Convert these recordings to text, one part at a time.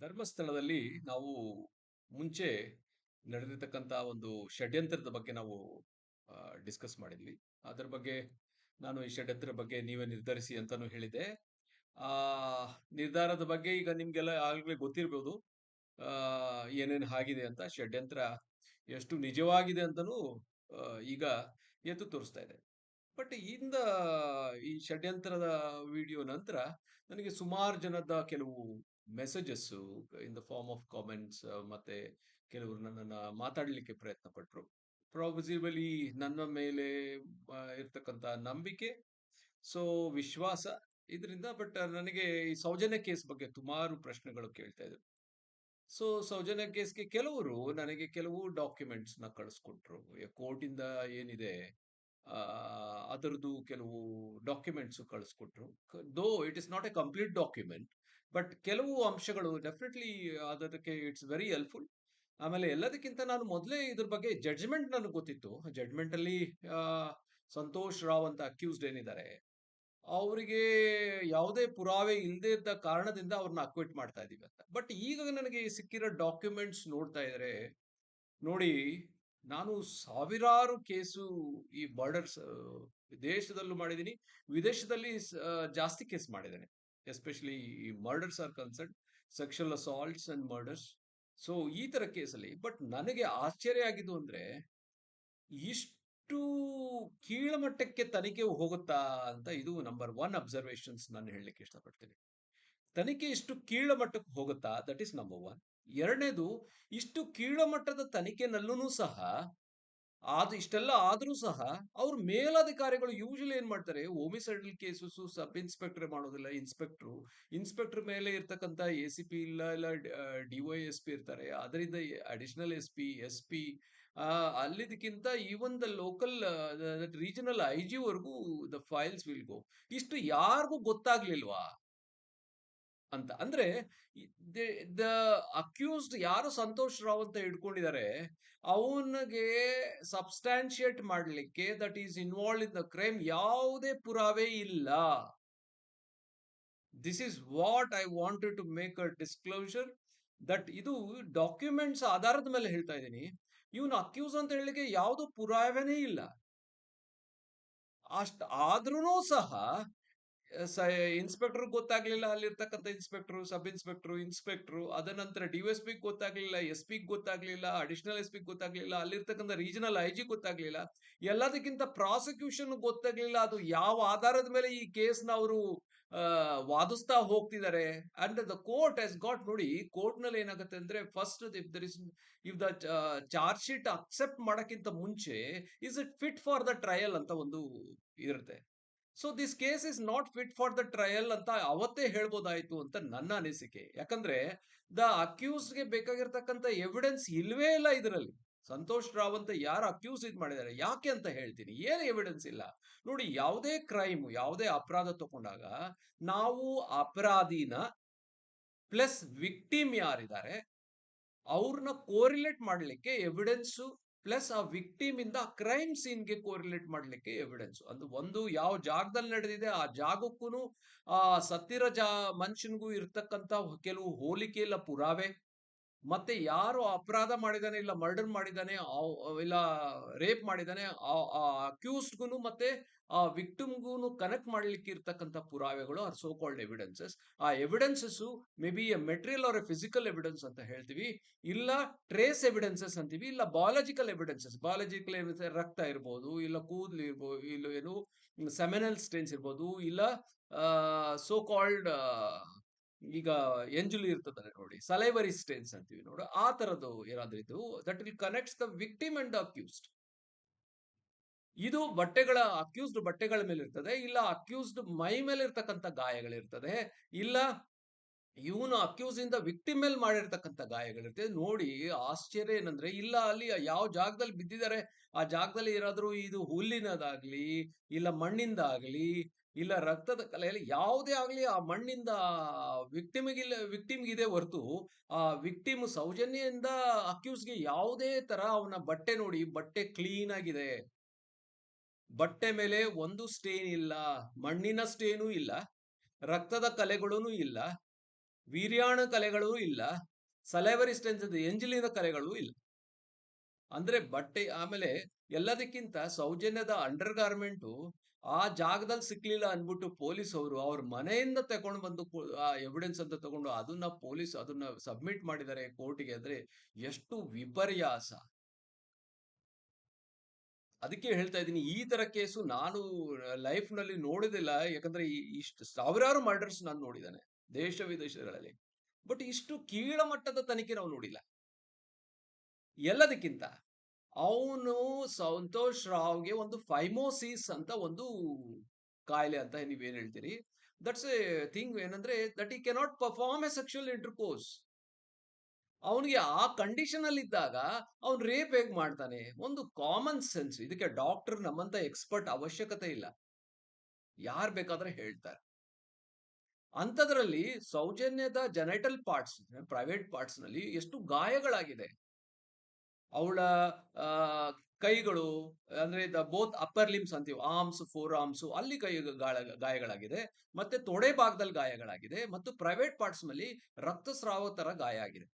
ಧರ್ಮಸ್ಥಳದಲ್ಲಿ ನಾವು ಮುಂಚೆ ನಡೆದಿರ್ತಕ್ಕಂಥ ಒಂದು ಷಡ್ಯಂತ್ರದ ಬಗ್ಗೆ ನಾವು ಡಿಸ್ಕಸ್ ಮಾಡಿದ್ವಿ. ಅದರ ಬಗ್ಗೆ ನಾನು ಈ ಷಡ್ಯಂತ್ರ ಬಗ್ಗೆ ನೀವೇ ನಿರ್ಧರಿಸಿ ಅಂತಾನು ಹೇಳಿದೆ ಆ, ನಿರ್ಧಾರದ ಬಗ್ಗೆ ಈಗ ನಿಮ್ಗೆಲ್ಲ ಆಗ್ಲೇ ಗೊತ್ತಿರ್ಬೋದು. ಆ, ಏನೇನು ಆಗಿದೆ ಅಂತ ಷಡ್ಯಂತ್ರ ಎಷ್ಟು ನಿಜವಾಗಿದೆ ಅಂತಾನು ಈಗ ಎದ್ದು ತೋರಿಸ್ತಾ ಇದೆ. ಬಟ್ ಇಂದ ಈ ಷಡ್ಯಂತ್ರದ ವಿಡಿಯೋ ನಂತರ ನನಗೆ ಸುಮಾರು ಜನದ ಕೆಲವು messages in the form of comments ಮತ್ತೆ ಕೆಲವರು ನನ್ನನ್ನು ಮಾತಾಡಲಿಕ್ಕೆ ಪ್ರಯತ್ನ ಪಟ್ಟರು ಪ್ರಾಬಿಬಲಿ ನನ್ನ ಮೇಲೆ ಇರ್ತಕ್ಕಂಥ ನಂಬಿಕೆ ಸೊ ವಿಶ್ವಾಸ ಇದರಿಂದ ಬಟ್ ನನಗೆ ಈ ಸೌಜನ್ಯ ಕೇಸ್ ಬಗ್ಗೆ ಸುಮಾರು ಪ್ರಶ್ನೆಗಳು ಕೇಳ್ತಾ ಇದ್ರು. ಸೊ ಸೌಜನ್ಯ ಕೇಸ್ಗೆ ಕೆಲವರು ನನಗೆ ಕೆಲವು ಡಾಕ್ಯುಮೆಂಟ್ಸ್ನ ಕಳಿಸ್ಕೊಟ್ರು. ಕೋರ್ಟಿಂದ ಏನಿದೆ ಅದರದ್ದು ಕೆಲವು documents ಕಳಿಸ್ಕೊಟ್ರು. Though it is not a complete document but ಕೆಲವು ಅಂಶಗಳು ಡೆಫಿನೆಟ್ಲಿ ಅದಕ್ಕೆ ಇಟ್ಸ್ ವೆರಿ ಹೆಲ್ಪ್ಫುಲ್. ಆಮೇಲೆ ಎಲ್ಲದಕ್ಕಿಂತ ನಾನು ಮೊದಲೇ ಇದ್ರ ಬಗ್ಗೆ ಜಡ್ಜ್ಮೆಂಟ್ ನನಗೆ ಗೊತ್ತಿತ್ತು. ಜಡ್ಜ್ಮೆಂಟ್ ಅಲ್ಲಿ ಸಂತೋಷ್ ರಾವ್ ಅಂತ ಅಕ್ಯೂಸ್ಡ್ ಏನಿದ್ದಾರೆ ಅವರಿಗೆ ಯಾವುದೇ ಪುರಾವೆ ಇಲ್ಲದೆ ಇದ್ದ ಕಾರಣದಿಂದ ಅವ್ರನ್ನ ಅಕ್ವಿಟ್ ಮಾಡ್ತಾ ಇದೀವಿ ಅಂತ. ಬಟ್ ಈಗ ನನಗೆ ಸಿಕ್ಕಿರೋ ಡಾಕ್ಯುಮೆಂಟ್ಸ್ ನೋಡ್ತಾ ಇದ್ರೆ, ನೋಡಿ, ನಾನು ಸಾವಿರಾರು ಕೇಸು ಈ ಬಾರ್ಡರ್ಸ್ ದೇಶದಲ್ಲೂ ಮಾಡಿದ್ದೀನಿ, ವಿದೇಶದಲ್ಲಿ ಜಾಸ್ತಿ ಕೇಸ್ ಮಾಡಿದ್ದೇನೆ. Especially murders are concern sexual assaults and murders so ಈ ತರ ಕೇಸಲ್ಲಿ ಬಟ್ ನನಗೆ ಆಶ್ಚರ್ಯ ಆಗಿದ್ದು ಅಂದ್ರೆ, ಇಷ್ಟು ಕೀಳಮಟ್ಟಕ್ಕೆ ತನಿಖೆ ಹೋಗುತ್ತಾ ಅಂತ ಇದು ನಂಬರ್ ಒನ್ ಅಬ್ಸರ್ವೇಷನ್ಸ್ ನಾನು ಹೇಳಲಿಕ್ಕೆ ಇಷ್ಟಪಡ್ತೀನಿ. ತನಿಖೆ ಇಷ್ಟು ಕೀಳಮಟ್ಟಕ್ಕೆ ಹೋಗುತ್ತಾ ದಟ್ ಇಸ್ ನಂಬರ್ ಒನ್ ಎರಡನೇದು, ಇಷ್ಟು ಕೀಳಮಟ್ಟದ ತನಿಖೆನಲ್ಲೂ ಸಹ ಅದು ಇಷ್ಟೆಲ್ಲ ಆದ್ರೂ ಸಹ ಅವ್ರ ಮೇಲಾಧಿಕಾರಿಗಳು ಯೂಶಲಿ ಏನ್ ಮಾಡ್ತಾರೆ ಹೋಮಿಸೈಡಲ್ ಕೇಸಸ್ ಸಬ್ ಇನ್ಸ್ಪೆಕ್ಟರ್ ಮಾಡೋದಿಲ್ಲ ಇನ್ಸ್ಪೆಕ್ಟ್ರು ಇನ್ಸ್ಪೆಕ್ಟರ್ ಮೇಲೆ ಇರ್ತಕ್ಕಂಥ ಎ ಸಿ ಪಿ ಇಲ್ಲ ಇಲ್ಲ ಡಿವೈ ಎಸ್ ಪಿ ಇರ್ತಾರೆ. ಅದರಿಂದ additional S P S P ಅಲ್ಲಿದಕ್ಕಿಂತ even the local regional I G ವರ್ಗೂ the files will go ಇಷ್ಟು ಯಾರಿಗೂ ಗೊತ್ತಾಗ್ಲಿಲ್ವಾ? ಅಂತ. ಅಂದ್ರೆ ದ ಅಕ್ಯೂಸ್ಡ್ ಯಾರು ಸಂತೋಷ್ ರಾವ್ ಅಂತ ಇಟ್ಕೊಂಡಿದ್ದಾರೆ ಅವನಿಗೆ ಸಬ್ಸ್ಟಾನ್ಶಿಯೇಟ್ ಮಾಡಲಿಕ್ಕೆ that is involve in the crime ಯಾವುದೇ ಪುರಾವೆ ಇಲ್ಲ. This is what I wanted to make a disclosure that ಇದು ಡಾಕ್ಯುಮೆಂಟ್ಸ್ ಆಧಾರದ ಮೇಲೆ ಹೇಳ್ತಾ ಇದ್ದೀನಿ. ಇವನು ಅಕ್ಯೂಸ್ ಅಂತ ಹೇಳಲಿಕ್ಕೆ ಯಾವುದು ಪುರಾವೆನೇ ಇಲ್ಲ. ಅಷ್ಟ ಆದ್ರೂ ಸಹ ಇನ್ಸ್ಪೆಕ್ಟರ್ ಗೊತ್ತಾಗ್ಲಿಲ್ಲ ಅಲ್ಲಿರ್ತಕ್ಕಂಥ ಇನ್ಸ್ಪೆಕ್ಟರ್, ಸಬ್ ಇನ್ಸ್ಪೆಕ್ಟರ್ ಇನ್ಸ್ಪೆಕ್ಟರ್, ಅದ ನಂತರ ಡಿ ಎಸ್ ಗೊತ್ತಾಗ್ಲಿಲ್ಲ, ಎಸ್ ಪಿ ಗೊತ್ತಾಗ್ಲಿಲ್ಲ, ಅಡಿಷನಲ್ ಎಸ್ ಪಿ ಗೊತ್ತಾಗ್ಲಿಲ್ಲ, ಅಲ್ಲಿರ್ತಕ್ಕಂಥ ರೀಜನಲ್ ಐ ಜಿ ಗೊತ್ತಾಗ್ಲಿಲ್ಲ. ಎಲ್ಲದಕ್ಕಿಂತ ಪ್ರಾಸಿಕ್ಯೂಷನ್ ಗೊತ್ತಾಗ್ಲಿಲ್ಲ, ಅದು ಯಾವ ಆಧಾರದ ಮೇಲೆ ಈ ಕೇಸ್ನ ಅವರು ವಾದಿಸ್ತಾ ಹೋಗ್ತಿದ್ದಾರೆ and the court has got ನೋಡಿ ಕೋರ್ಟ್ನಲ್ಲಿ ಏನಾಗುತ್ತೆ ಅಂದ್ರೆ, first if there is, if the charge sheet accept ಮಾಡಕ್ಕಿಂತ ಮುಂಚೆ, is it fit for the trial ಅಂತ ಒಂದು ಇರುತ್ತೆ. So this case is not fit for the trial ಅಂತ ಅವತ್ತೇ ಹೇಳ್ಬೋದಾಯ್ತು ಅಂತ ನನ್ನ ಅನಿಸಿಕೆ. ಯಾಕಂದ್ರೆ ದ ಅಕ್ಯೂಸ್ಗೆ ಬೇಕಾಗಿರ್ತಕ್ಕಂತ ಎವಿಡೆನ್ಸ್ ಇಲ್ವೇ ಇಲ್ಲ ಇದರಲ್ಲಿ. ಸಂತೋಷ್ ರಾವ್ ಅಂತ ಯಾರು ಅಕ್ಯೂಸ್ ಇದ್ ಮಾಡಿದ್ದಾರೆ? ಯಾಕೆ ಅಂತ ಹೇಳ್ತೀನಿ. ಏನು ಎವಿಡೆನ್ಸ್ ಇಲ್ಲ? ನೋಡಿ, ಯಾವುದೇ ಕ್ರೈಮ್ ಯಾವುದೇ ಅಪರಾಧ ತಗೊಂಡಾಗ ನಾವು ಅಪರಾಧಿನ ಪ್ಲಸ್ ವಿಕ್ಟಿಮ್ ಯಾರಿದ್ದಾರೆ ಅವ್ರನ್ನ ಕೋರಿಲೇಟ್ ಮಾಡಲಿಕ್ಕೆ ಎವಿಡೆನ್ಸ್ ಪ್ಲಸ್ ಆ ವಿಕ್ಟಿಮ್ ಇಂದ ಕ್ರೈಮ್ ಸೀನ್ಗೆ ಕೋರಿಲೇಟ್ ಮಾಡಲಿಕ್ಕೆ ಎವಿಡೆನ್ಸ್ ಅದು ಒಂದು ಯಾವ ಜಾಗದಲ್ಲಿ ನಡೆದಿದೆ, ಆ ಜಾಗಕ್ಕೂ ಆ ಸತ್ತಿರ ಜಾ ಮನುಷ್ಯನಿಗೂ ಇರ್ತಕ್ಕಂಥ ಕೆಲವು ಹೋಲಿಕೆ ಇಲ್ಲ ಪುರಾವೆ. ಮತ್ತೆ ಯಾರು ಅಪರಾಧ ಮಾಡಿದಾನೆ ಇಲ್ಲ ಮರ್ಡರ್ ಮಾಡಿದಾನೆ ಇಲ್ಲ ರೇಪ್ ಮಾಡಿದಾನೆ ಆ ಅಕ್ಯೂಸ್ಡ್ಗೂ ಮತ್ತೆ ಆ ವಿಕ್ಟಿಮ್ಗೂ ಕನೆಕ್ಟ್ ಮಾಡ್ಲಿಕ್ಕೆ ಇರ್ತಕ್ಕಂಥ ಪುರಾವೆಗಳು ಆರ್ ಸೋ ಕಾಲ್ಡ್ ಎವಿಡೆನ್ಸಸ್. ಆ evidences may be a material or a physical evidence ಅಂತ ಹೇಳ್ತೀವಿ, ಇಲ್ಲ ಟ್ರೇಸ್ ಎವಿಡೆನ್ಸಸ್ ಅಂತೀವಿ, ಇಲ್ಲ ಬಯಾಲಜಿಕಲ್ ಎವಿಡೆನ್ಸಸ್ ಬಯಾಲಜಿಕಲ್ ಎವಿಡೆನ್ಸ್ ರಕ್ತ ಇರ್ಬೋದು, ಇಲ್ಲ ಕೂದಲು ಇರ್ಬೋದು, ಇಲ್ಲ ಏನು, ಸೆಮೆನಲ್ ಸ್ಟೇನ್ಸ್ ಇರ್ಬೋದು, ಇಲ್ಲ ಸೋ ಕಾಲ್ಡ್ ಈಗ ಎಂಜುಲಿ ಇರ್ತದೆ ನೋಡಿ ಸಲೈವರಿ ಸ್ಟೇನ್ಸ್ ಅಂತೀವಿ ನೋಡಿ, ಆ ತರದ್ದು ಏನಾದ್ರೂ ಇದು that will connects the victim and accused ಇದು ಬಟ್ಟೆಗಳ ಅಕ್ಯೂಸ್ಡ್ ಬಟ್ಟೆಗಳ ಮೇಲೆ ಇರ್ತದೆ, ಇಲ್ಲ ಅಕ್ಯೂಸ್ಡ್ ಮೈ ಮೇಲೆ ಇರ್ತಕ್ಕಂಥ ಗಾಯಗಳಿರ್ತದೆ ಇಲ್ಲ ಇವನು ಅಕ್ಯೂಸ್ ಇಂದ ವಿಕ್ಟಿಮ್ ಮೇಲೆ ಮಾಡಿರ್ತಕ್ಕಂಥ ಗಾಯಗಳಿರ್ತದೆ ನೋಡಿ, ಆಶ್ಚರ್ಯ ಏನಂದ್ರೆ, ಇಲ್ಲ ಅಲ್ಲಿ ಯಾವ ಜಾಗದಲ್ಲಿ ಬಿದ್ದಿದ್ದಾರೆ, ಆ ಜಾಗದಲ್ಲಿ ಏನಾದ್ರೂ ಇದು ಹುಲ್ಲಿನದಾಗ್ಲಿ, ಇಲ್ಲ ಮಣ್ಣಿಂದ ಆಗ್ಲಿ ಇಲ್ಲ ರಕ್ತದ ಕಲೆಯಲ್ಲಿ ಯಾವುದೇ ಆಗಲಿ ಆ ಮಣ್ಣಿಂದ ವಿಕ್ಟಿಮ್ಗಿಲ್ಲ, ವಿಕ್ಟಿಮ್ಗಿದೆ ಹೊರತು ಆ ವಿಕ್ಟಿಮ್ ಸೌಜನ್ಯದಿಂದ ಅಕ್ಯೂಸ್ಗೆ ಯಾವುದೇ ತರ ಅವನ ಬಟ್ಟೆ ನೋಡಿ, ಬಟ್ಟೆ ಕ್ಲೀನ್ ಆಗಿದೆ. ಬಟ್ಟೆ ಮೇಲೆ ಒಂದು ಸ್ಟೇನ್ ಇಲ್ಲ, ಮಣ್ಣಿನ ಸ್ಟೇನೂ ಇಲ್ಲ, ರಕ್ತದ ಕಲೆಗಳೂ ಇಲ್ಲ, ವೀರ್ಯಾಣ ಕಲೆಗಳೂ ಇಲ್ಲ ಸಲೈವರಿ ಸ್ಟೆನ್ಸ್ ಎಂಜಲಿನ ಕಲೆಗಳೂ ಇಲ್ಲ. ಅಂದ್ರೆ ಬಟ್ಟೆ ಆಮೇಲೆ ಎಲ್ಲದಕ್ಕಿಂತ ಸೌಜನ್ಯದ ಅಂಡರ್ ಗಾರ್ಮೆಂಟು ಆ ಜಾಗದಲ್ಲಿ ಸಿಕ್ಲಿಲ್ಲ ಅಂದ್ಬಿಟ್ಟು ಪೊಲೀಸ್ ಅವರು ಅವ್ರ ಮನೆಯಿಂದ ತಗೊಂಡು ಬಂದು ಆ ಎವಿಡೆನ್ಸ್ ಅಂತ ತಗೊಂಡು ಅದನ್ನ ಪೊಲೀಸ್ ಅದನ್ನ ಸಬ್ಮಿಟ್ ಮಾಡಿದ್ದಾರೆ ಕೋರ್ಟಿಗೆ ಅಂದ್ರೆ ಎಷ್ಟು ವಿಪರ್ಯಾಸ. ಅದಕ್ಕೆ ಹೇಳ್ತಾ ಇದ್ದೀನಿ, ಈ ತರ ಕೇಸು ನಾನು ಲೈಫ್ನಲ್ಲಿ ನೋಡಿದಿಲ್ಲ, ಯಾಕಂದ್ರೆ ಇಷ್ಟು ಸಾವಿರಾರು ಮರ್ಡರ್ಸ್ ನಾನು ನೋಡಿದ್ದೇನೆ, ದೇಶ ವಿದೇಶಗಳಲ್ಲಿ. ಬಟ್ ಇಷ್ಟು ಕೀಳ ಮಟ್ಟದ ತನಿಖೆ ನಾವು ನೋಡಿಲ್ಲ. ಎಲ್ಲದಕ್ಕಿಂತ. ಅವನು ಸಂತೋಷ್ ರಾವ್ಗೆ ಒಂದು ಫೈಮೋಸಿಸ್ ಅಂತ ಒಂದು ಕಾಯಿಲೆ ಅಂತ ನೀವೇನ್ ಹೇಳ್ತೀರಿ. ದಟ್ಸ್ ಎ ಥಿಂಗ್ ಏನಂದ್ರೆ that he cannot perform a sexual intercourse ಅವನಿಗೆ ಆ ಕಂಡೀಷನ್ ಅಲ್ಲಿ ಇದ್ದಾಗ ಅವ್ನು ರೇಪ್ ಹೇಗ್ ಮಾಡ್ತಾನೆ? ಒಂದು ಕಾಮನ್ ಸೆನ್ಸ್. ಇದಕ್ಕೆ ಡಾಕ್ಟರ್ ನಮ್ಮಂತ ಎಕ್ಸ್ಪರ್ಟ್ ಅವಶ್ಯಕತೆ ಇಲ್ಲ. ಯಾರು ಬೇಕಾದ್ರೆ ಹೇಳ್ತಾರೆ. ಅಂಥದ್ರಲ್ಲಿ ಸೌಜನ್ಯದ ಜನೈಟಲ್ ಪಾರ್ಟ್ಸ್ ಪ್ರೈವೇಟ್ ಪಾರ್ಟ್ಸ್ನಲ್ಲಿ ಎಷ್ಟು ಗಾಯಗಳಾಗಿದೆ. ಅವಳ ಕೈಗಳು, ಅಂದ್ರೆ ದ ಬೋತ್ ಅಪ್ಪರ್ ಲಿಮ್ಸ್ ಅಂತೀವಿ, ಆರ್ಮ್ಸ್ ಫೋರ್ ಆರ್ಮ್ಸ್ ಅಲ್ಲಿ ಕೈ ಗಾಳ- ಗಾಯಗಳಾಗಿದೆ, ಮತ್ತೆ ತೊಡೆ ಭಾಗದಲ್ಲಿ ಗಾಯಗಳಾಗಿದೆ, ಮತ್ತು ಪ್ರೈವೇಟ್ ಪಾರ್ಟ್ಸ್ನಲ್ಲಿ ರಕ್ತಸ್ರಾವ ತರ ಗಾಯ ಆಗಿದೆ.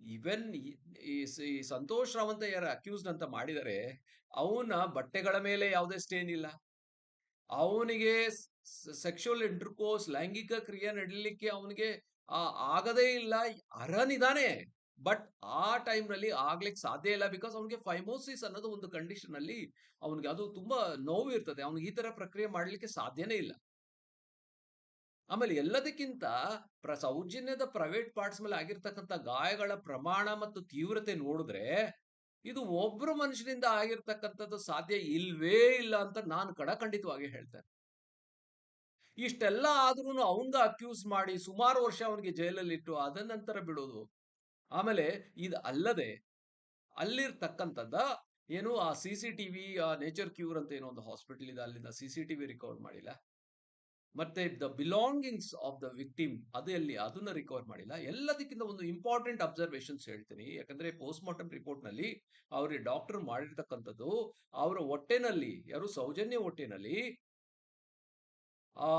ಇವೆನ್ ಈ ಸಂತೋಷ್ ರಾವ್ ಅಂತ ಯಾರು ಅಕ್ಯೂಸ್ಡ್ ಅಂತ ಮಾಡಿದರೆ, ಅವನ ಬಟ್ಟೆಗಳ ಮೇಲೆ ಯಾವುದೇ ಸ್ಟೇನ್ ಇಲ್ಲ. ಅವನಿಗೆ ಸೆಕ್ಷುವಲ್ ಇಂಟರ್ಕೋರ್ಸ್, ಲೈಂಗಿಕ ಕ್ರಿಯೆ ನಡೀಲಿಕ್ಕೆ ಅವನಿಗೆ ಆಗದೇ ಇಲ್ಲ ಅರ್ಹನಿದಾನೆ ಬಟ್ ಆ ಟೈಮ್ನಲ್ಲಿ ಆಗ್ಲಿಕ್ಕೆ ಸಾಧ್ಯ ಇಲ್ಲ ಬಿಕಾಸ್ ಅವನಿಗೆ ಫೈಮೋಸಿಸ್ ಅನ್ನೋದು ಒಂದು ಕಂಡೀಷನ್ ಅಲ್ಲಿ ಅವನಿಗೆ ಅದು ತುಂಬಾ ನೋವು ಇರ್ತದೆ. ಅವನಿಗೆ ಈ ತರ ಪ್ರಕ್ರಿಯೆ ಮಾಡಲಿಕ್ಕೆ ಸಾಧ್ಯನೇ ಇಲ್ಲ. ಆಮೇಲೆ ಎಲ್ಲದಕ್ಕಿಂತ ಪ್ರ ಸೌಜನ್ಯದ ಪ್ರೈವೇಟ್ ಪಾರ್ಟ್ಸ್ ಮೇಲೆ ಆಗಿರ್ತಕ್ಕಂಥ ಗಾಯಗಳ ಪ್ರಮಾಣ ಮತ್ತು ತೀವ್ರತೆ ನೋಡಿದ್ರೆ ಇದು ಒಬ್ರು ಮನುಷ್ಯನಿಂದ ಆಗಿರ್ತಕ್ಕಂಥದ್ದು ಸಾಧ್ಯ ಇಲ್ವೇ ಇಲ್ಲ ಅಂತ ನಾನು ಕಡಖಂಡಿತವಾಗಿ ಹೇಳ್ತೇನೆ. ಇಷ್ಟೆಲ್ಲ ಆದ್ರೂ ಅವಂಗ ಅಕ್ಯೂಸ್ ಮಾಡಿ ಸುಮಾರು ವರ್ಷ ಅವನಿಗೆ ಜೈಲಲ್ಲಿ ಇಟ್ಟು ಅದ ನಂತರ ಬಿಡೋದು ಆಮೇಲೆ ಇದು ಅಲ್ಲದೆ ಅಲ್ಲಿರ್ತಕ್ಕಂಥದ್ದ ಏನು ಆ ಸಿ ಸಿ ಟಿವಿ ಆ ನೇಚರ್ ಕ್ಯೂರ್ ಅಂತ ಏನೋ ಒಂದು ಹಾಸ್ಪಿಟಲ್ ಇದೆ, ಅಲ್ಲಿಂದ ಸಿ ಸಿ ಟಿವಿ ರಿಕವರ್ ಮಾಡಿಲ್ಲ. ಮತ್ತೆ the belongings of the victim ಅದು ಎಲ್ಲಿ ಅದನ್ನ ರಿಕವರ್ ಮಾಡಿಲ್ಲ. ಎಲ್ಲದಕ್ಕಿಂತ ಒಂದು ಇಂಪಾರ್ಟೆಂಟ್ ಅಬ್ಸರ್ವೇಶನ್ಸ್ ಹೇಳ್ತೀನಿ. ಯಾಕಂದ್ರೆ ಪೋಸ್ಟ್ ಮಾರ್ಟಮ್ ರಿಪೋರ್ಟ್ನಲ್ಲಿ ಅವ್ರಿಗೆ ಡಾಕ್ಟರ್ ಮಾಡಿರ್ತಕ್ಕಂಥದ್ದು ಅವರ ಹೊಟ್ಟೆನಲ್ಲಿ, ಯಾರು ಸೌಜನ್ಯ ಹೊಟ್ಟೆನಲ್ಲಿ, ಆ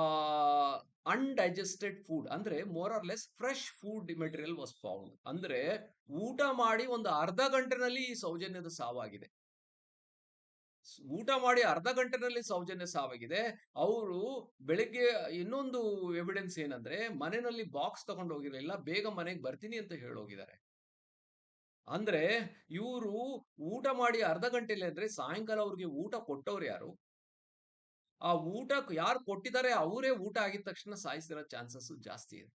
ಅನ್ಡೈಜೆಸ್ಟೆಡ್ ಫುಡ್ ಅಂದ್ರೆ more or less fresh food material was found ಅಂದ್ರೆ ಊಟ ಮಾಡಿ ಒಂದು ಅರ್ಧ ಗಂಟೆನಲ್ಲಿ ಈ ಸೌಜನ್ಯದ ಸಾವಾಗಿದೆ. ಊಟ ಮಾಡಿ ಅರ್ಧ ಗಂಟೆನಲ್ಲಿ ಸೌಜನ್ಯ ಸಾವಾಗಿದೆ. ಅವರು ಬೆಳಿಗ್ಗೆ ಇನ್ನೊಂದು ಎವಿಡೆನ್ಸ್ ಏನಂದ್ರೆ ಮನೆಯಲ್ಲಿ ಬಾಕ್ಸ್ ತಗೊಂಡು ಹೋಗಿರಲಿಲ್ಲ ಬೇಗ ಮನೆಗೆ ಬರ್ತೀನಿ ಅಂತ ಹೇಳೋಗಿದ್ದಾರೆ ಅಂದ್ರೆ ಇವರು ಊಟ ಮಾಡಿ ಅರ್ಧ ಗಂಟೆಲಿ ಅಂದ್ರೆ ಸಾಯಂಕಾಲ ಅವ್ರಿಗೆ ಊಟ ಕೊಟ್ಟವ್ರು ಯಾರು? ಆ ಊಟ ಯಾರು ಕೊಟ್ಟಿದ್ದಾರೆ ಅವರೇ ಊಟ ಆಗಿದ ತಕ್ಷಣ ಸಾಯಿಸಿರೋ ಚಾನ್ಸಸ್ ಜಾಸ್ತಿ ಇದೆ.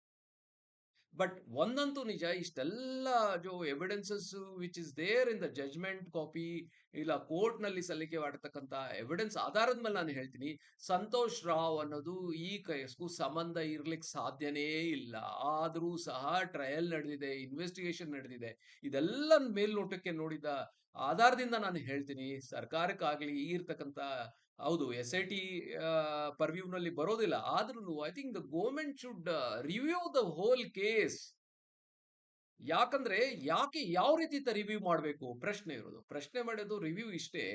ಬಟ್ ಒಂದಂತೂ ನಿಜ, ಇಷ್ಟೆಲ್ಲ ಜೋ evidences which is there in the judgement copy ಇಲ್ಲ ಕೋರ್ಟ್ನಲ್ಲಿ ಸಲ್ಲಿಕೆ ಮಾಡತಕ್ಕಂತ ಎವಿಡೆನ್ಸ್ ಆಧಾರದ ಮೇಲೆ ನಾನು ಹೇಳ್ತೀನಿ, ಸಂತೋಷ್ ರಾವ್ ಅನ್ನೋದು ಈ ಕೇಸ್ಗೂ ಸಂಬಂಧ ಇರ್ಲಿಕ್ಕೆ ಸಾಧ್ಯನೇ ಇಲ್ಲ. ಆದ್ರೂ ಸಹ ಟ್ರಯಲ್ ನಡೆದಿದೆ ಇನ್ವೆಸ್ಟಿಗೇಷನ್ ನಡೆದಿದೆ. ಇದೆಲ್ಲ ಮೇಲ್ನೋಟಕ್ಕೆ ನೋಡಿದ ಆಧಾರದಿಂದ ನಾನು ಹೇಳ್ತೀನಿ, ಸರ್ಕಾರಕ್ಕಾಗ್ಲಿ ಈ ಇರ್ತಕ್ಕಂತ ಹೌದು ಎಸ್ ಐ ಟಿ ಪರ್ವ್ಯೂ ನಲ್ಲಿ ಬರೋದಿಲ್ಲ. ಆದ್ರೂ I think the government should review the whole case ಯಾಕಂದ್ರೆ, ಯಾಕೆ ಯಾವ ರೀತಿ ರಿವ್ಯೂ ಮಾಡಬೇಕು? ಪ್ರಶ್ನೆ ಇರೋದು. ಪ್ರಶ್ನೆ ಮಾಡೋದು ರಿವ್ಯೂ ಇಷ್ಟೇ.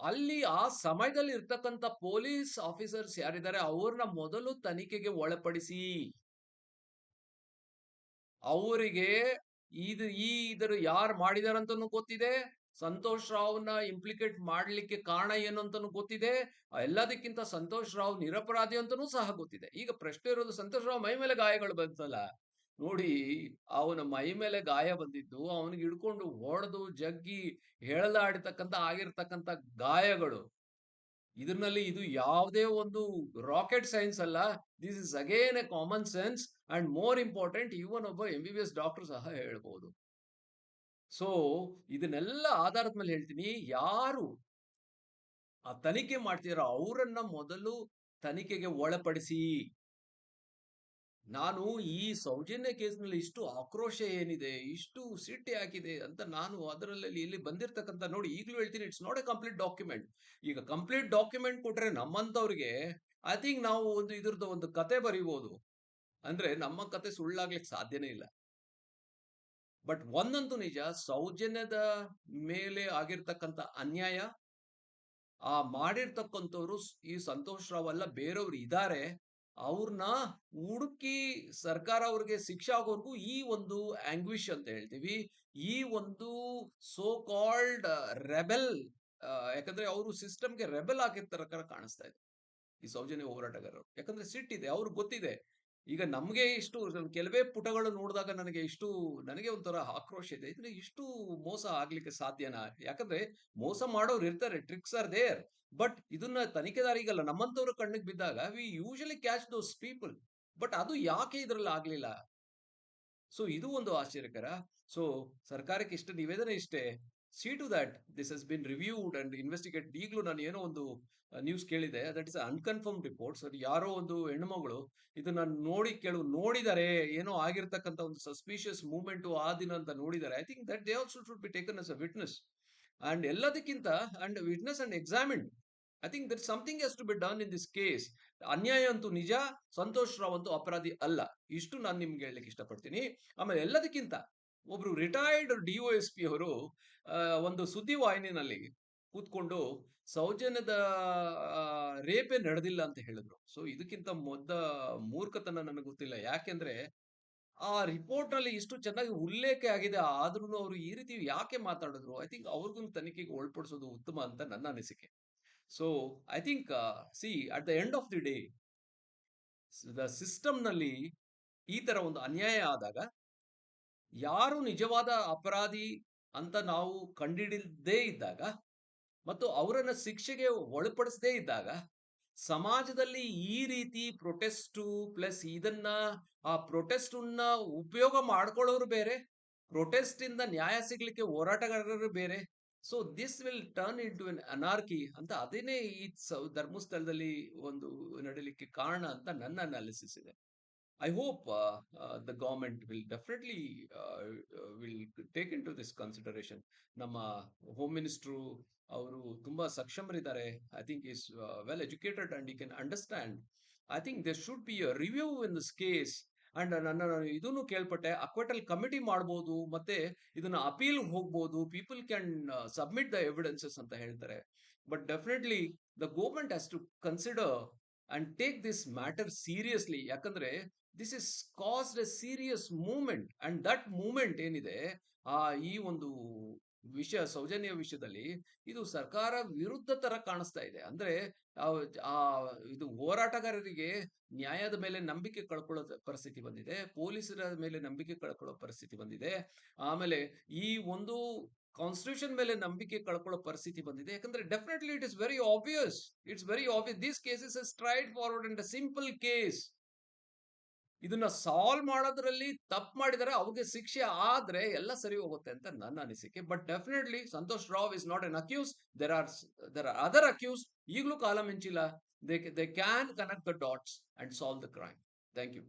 ಅಲ್ಲಿ ಆ ಸಮಯದಲ್ಲಿ ಇರ್ತಕ್ಕಂಥ ಪೊಲೀಸ್ ಆಫೀಸರ್ಸ್ ಯಾರಿದ್ದಾರೆ, ಅವ್ರನ್ನ ಮೊದಲು ತನಿಖೆಗೆ ಒಳಪಡಿಸಿ. ಅವರಿಗೆ ಇದು, ಈ, ಇದರ ಯಾರು ಮಾಡಿದಾರಂತನೂ ಗೊತ್ತಿದೆ. ಸಂತೋಷ್ ರಾವ್ನ ಇಂಪ್ಲಿಕೇಟ್ ಮಾಡ್ಲಿಕ್ಕೆ ಕಾರಣ ಏನು ಅಂತಾನು ಗೊತ್ತಿದೆ. ಎಲ್ಲದಕ್ಕಿಂತ ಸಂತೋಷ್ ರಾವ್ ನಿರಪರಾಧಿ ಅಂತಾನೂ ಸಹ ಗೊತ್ತಿದೆ. ಈಗ ಪ್ರಶ್ನೆ ಇರೋದು ಸಂತೋಷ್ ರಾವ್ ಮೈ ಮೇಲೆ ಗಾಯಗಳು ಬಂತಲ್ಲ. ನೋಡಿ, ಅವನ ಮೈ ಮೇಲೆ ಗಾಯ ಬಂದಿದ್ದು, ಅವನಿಗೆ ಹಿಡ್ಕೊಂಡು ಹೊಡೆದು ಜಗ್ಗಿ ಹೆಳದಾಡಿರ್ತಕ್ಕಂಥ ಆಗಿರ್ತಕ್ಕಂಥ ಗಾಯಗಳು. ಇದರಲ್ಲಿ ಇದು ಯಾವುದೇ ಒಂದು ರಾಕೆಟ್ ಸೈನ್ಸ್ ಅಲ್ಲ. This is again a common sense and more important even ಒಬ್ಬ M B B S doctor ಸಹ ಹೇಳ್ಬೋದು. ಸೊ ಇದನ್ನೆಲ್ಲ ಆಧಾರದ ಮೇಲೆ ಹೇಳ್ತೀನಿ, ಯಾರು ಆ ತನಿಖೆ ಮಾಡ್ತಿದಾರೋ ಅವರನ್ನ ಮೊದಲು ತನಿಖೆಗೆ ಒಳಪಡಿಸಿ. ನಾನು ಈ ಸೌಜನ್ಯ ಕೇಸ್ನಲ್ಲಿ ಇಷ್ಟು ಆಕ್ರೋಶ ಏನಿದೆ, ಇಷ್ಟು ಸಿಟ್ಟಿ ಹಾಕಿದೆ ಅಂತ ನಾನು ಅದರಲ್ಲಿ ಇಲ್ಲಿ ಬಂದಿರ್ತಕ್ಕಂಥ ನೋಡಿ ಈಗಲೂ ಹೇಳ್ತೀನಿ it's not a complete document ಈಗ ಕಂಪ್ಲೀಟ್ ಡಾಕ್ಯುಮೆಂಟ್ ಕೊಟ್ರೆ ನಮ್ಮಂತವ್ರಿಗೆ ಐ ಥಿಂಕ್ ನಾವು ಒಂದು ಇದ್ರದ್ದು ಒಂದು ಕತೆ ಬರಿಬೋದು. ಅಂದ್ರೆ ನಮ್ಮ ಕತೆ ಸುಳ್ಳಾಗ್ಲಿಕ್ಕೆ ಸಾಧ್ಯನೇ ಇಲ್ಲ. ಬಟ್ ಒಂದಂತೂ ನಿಜ, ಸೌಜನ್ಯದ ಮೇಲೆ ಆಗಿರ್ತಕ್ಕಂಥ ಅನ್ಯಾಯ, ಆ ಮಾಡಿರ್ತಕ್ಕಂಥವ್ರು ಈ ಸಂತೋಷ್ ರಾವ್ ಅಲ್ಲ, ಬೇರೆಯವ್ರು ಇದ್ದಾರೆ ಅವ್ರನ್ನ ಹುಡುಕಿ ಸರ್ಕಾರ ಅವ್ರಿಗೆ ಶಿಕ್ಷೆ ಆಗೋರ್ಗು ಈ ಒಂದು ಆಂಗ್ವಿಷ್ ಅಂತ ಹೇಳ್ತೀವಿ. ಈ ಒಂದು ಸೋ ಕಾಲ್ಡ್ ರೆಬೆಲ್ ಯಾಕಂದ್ರೆ ಅವರು ಸಿಸ್ಟಮ್ಗೆ ರೆಬೆಲ್ ಆಗಿರ್ತಾರ ಕಾಣಿಸ್ತಾ ಇದೆ, ಈ ಸೌಜನ್ಯ ಹೋರಾಟಗಾರರು. ಯಾಕಂದ್ರೆ ಸಿಟ್ಟಿದೆ ಅವ್ರಿಗೆ ಗೊತ್ತಿದೆ. ಈಗ ನಮಗೆ ಇಷ್ಟು ಕೆಲವೇ ಪುಟಗಳು ನೋಡಿದಾಗ ನನಗೆ ಇಷ್ಟು, ನನಗೆ ಒಂಥರ ಆಕ್ರೋಶ ಇದೆ. ಇದ್ರೆ ಇಷ್ಟು ಮೋಸ ಆಗ್ಲಿಕ್ಕೆ ಸಾಧ್ಯನಾ? ಯಾಕಂದ್ರೆ ಮೋಸ ಮಾಡೋರು ಇರ್ತಾರೆ ಟ್ರಿಕ್ಸ್ ಆರ್ ದೇರ್ ಬಟ್ ಇದನ್ನ ತನಿಖೆದಾರಿಗಲ್ಲ ನಮ್ಮಂತವ್ರ ಕಣ್ಣಿಗೆ ಬಿದ್ದಾಗ we usually catch those people but ಅದು ಯಾಕೆ ಇದ್ರಲ್ಲಿ ಆಗ್ಲಿಲ್ಲ? ಸೊ ಇದು ಒಂದು ಆಶ್ಚರ್ಯಕರ. ಸೊ ಸರ್ಕಾರಕ್ಕೆ ಇಷ್ಟ ನಿವೇದನೆ ಇಷ್ಟೇ? See to that this has been reviewed and investigate ಈಗಲೂ ನಾನು ಏನೋ ಒಂದು ನ್ಯೂಸ್ ಕೇಳಿದೆ that is unconfirm report sir ಯಾರೋ ಒಂದು ಹೆಣ್ಮಗಳು ಇದನ್ನ ನೋಡಿ ಕೇಳು, ನೋಡಿದರೆ ಏನೋ ಆಗಿರ್ತಕ್ಕಂಥ ಒಂದು ಸಸ್ಪಿಷಿಯಸ್ ಮೂವ್ಮೆಂಟ್ ಆ ದಿನ ಅಂತ ನೋಡಿದ್ದಾರೆ I think that they also should be taken as a witness and ಎಲ್ಲದಕ್ಕಿಂತ and witness and examine I think that something has to be done in this case ಅನ್ಯಾಯ ಅಂತೂ ನಿಜ, ಸಂತೋಷ್ ರಾವ್ ಅಂತೂ ಅಪರಾಧಿ ಅಲ್ಲ. ಇಷ್ಟು ನಾನು ನಿಮ್ಗೆ ಹೇಳಲಿಕ್ಕೆ ಇಷ್ಟಪಡ್ತೀನಿ. ಆಮೇಲೆ ಎಲ್ಲದಕ್ಕಿಂತ ಒಬ್ರು retired D O S P ಅವರು ಒಂದು ಸುದ್ದಿ ವಾಹಿನಿನಲ್ಲಿ ಕೂತ್ಕೊಂಡು ಸೌಜನ್ಯದ ರೇಪೆ ನಡೆದಿಲ್ಲ ಅಂತ ಹೇಳಿದ್ರು. ಸೊ ಇದಕ್ಕಿಂತ ಮೊದ್ದ ಮೂರ್ಖತನ ನನಗೆ ಗೊತ್ತಿಲ್ಲ. ಯಾಕೆಂದ್ರೆ ಆ ರಿಪೋರ್ಟ್ನಲ್ಲಿ ಇಷ್ಟು ಚೆನ್ನಾಗಿ ಉಲ್ಲೇಖ ಆಗಿದೆ. ಆದ್ರೂ ಅವರು ಈ ರೀತಿ ಯಾಕೆ ಮಾತಾಡಿದ್ರು? ಐ ಥಿಂಕ್ ಅವ್ರಿಗೂ ತನಿಖೆಗೆ ಒಳಪಡಿಸೋದು ಉತ್ತಮ ಅಂತ ನನ್ನ ಅನಿಸಿಕೆ. So I think see at the end of the day the ಸಿಸ್ಟಮ್ನಲ್ಲಿ ಈ ತರ ಒಂದು ಅನ್ಯಾಯ ಆದಾಗ ಯಾರು ನಿಜವಾದ ಅಪರಾಧಿ ಅಂತ ನಾವು ಕಂಡಿಡಿದೇ ಇದ್ದಾಗ ಮತ್ತು ಅವರನ್ನ ಶಿಕ್ಷೆಗೆ ಒಳಪಡಿಸದೇ ಇದ್ದಾಗ ಸಮಾಜದಲ್ಲಿ ಈ ರೀತಿ ಪ್ರೊಟೆಸ್ಟು ಪ್ಲಸ್ ಇದನ್ನ, ಆ ಪ್ರೊಟೆಸ್ಟ್ ಉಪಯೋಗ ಮಾಡ್ಕೊಳ್ಳೋರು ಬೇರೆ ಪ್ರೊಟೆಸ್ಟ್ ಇಂದ ನ್ಯಾಯ ಸಿಗ್ಲಿಕ್ಕೆ ಹೋರಾಟಗಾರರು ಬೇರೆ. So this will turn into an anarchy ಅಂತ ಅದೇನೇ ಈ ಧರ್ಮಸ್ಥಳದಲ್ಲಿ ಒಂದು ನಡೀಲಿಕ್ಕೆ ಕಾರಣ ಅಂತ ನನ್ನ ಅನಾಲಿಸಿಸ್ ಇದೆ. I hope uh, uh, the government will definitely uh, will take into this consideration. ನಮ್ಮ ಹೋಮ್ ಮಿನಿಸ್ಟ್ರು ಅವರು ತುಂಬಾ ಸಕ್ಷಮರಿದ್ದಾರೆ I think is well educated and you can understand I think there should be a review in this case and ನನ್ನ ಇದನ್ನು ಕೇಳ್ಪಟ್ಟೆ ಅಕ್ವಟಲ್ committee ಮಾಡ್ಬೋದು ಮತ್ತೆ ಇದನ್ನ appeal ಹೋಗ್ಬೋದು people can submit the evidences ಅಂತ ಹೇಳ್ತಾರೆ. But definitely the government has to consider and take this matter seriously ಯಾಕಂದ್ರೆ this is caused a serious movement and that movement ಏನಿದೆ, ಆ, ಈ ಒಂದು ವಿಷಯ, ಸೌಜನ್ಯ ವಿಷಯದಲ್ಲಿ ಇದು ಸರ್ಕಾರ ವಿರುದ್ಧ ತರ ಕಾಣಿಸ್ತಾ ಇದೆ. ಅಂದ್ರೆ ಆ, ಇದು ಹೋರಾಟಗಾರರಿಗೆ ನ್ಯಾಯದ ಮೇಲೆ ನಂಬಿಕೆ ಕಳ್ಕೊಳ್ಳೋ ಪರಿಸ್ಥಿತಿ ಬಂದಿದೆ, ಪೊಲೀಸರ ಮೇಲೆ ನಂಬಿಕೆ ಕಳ್ಕೊಳ್ಳೋ ಪರಿಸ್ಥಿತಿ ಬಂದಿದೆ. ಆಮೇಲೆ ಈ ಒಂದು ಕಾನ್ಸ್ಟಿಟ್ಯೂಷನ್ ಮೇಲೆ ನಂಬಿಕೆ ಕಳ್ಕೊಳ್ಳೋ ಪರಿಸ್ಥಿತಿ ಬಂದಿದೆ. ಯಾಕಂದ್ರೆ definitely it is very obvious it's very obvious this cases straightforward and simple case ಇದನ್ನ ಸಾಲ್ವ್ ಮಾಡೋದ್ರಲ್ಲಿ ತಪ್ಪು ಮಾಡಿದರೆ, ಅವ್ರಿಗೆ ಶಿಕ್ಷೆ ಆದ್ರೆ ಎಲ್ಲ ಸರಿ ಹೋಗುತ್ತೆ ಅಂತ ನನ್ನ ಅನಿಸಿಕೆ. But definitely Santosh Rao is not an accuse there are there are other accuse ಈಗಲೂ ಕಾಲ ಮಿಂಚಿಲ್ಲ they they can connect the dots and solve the crime thank you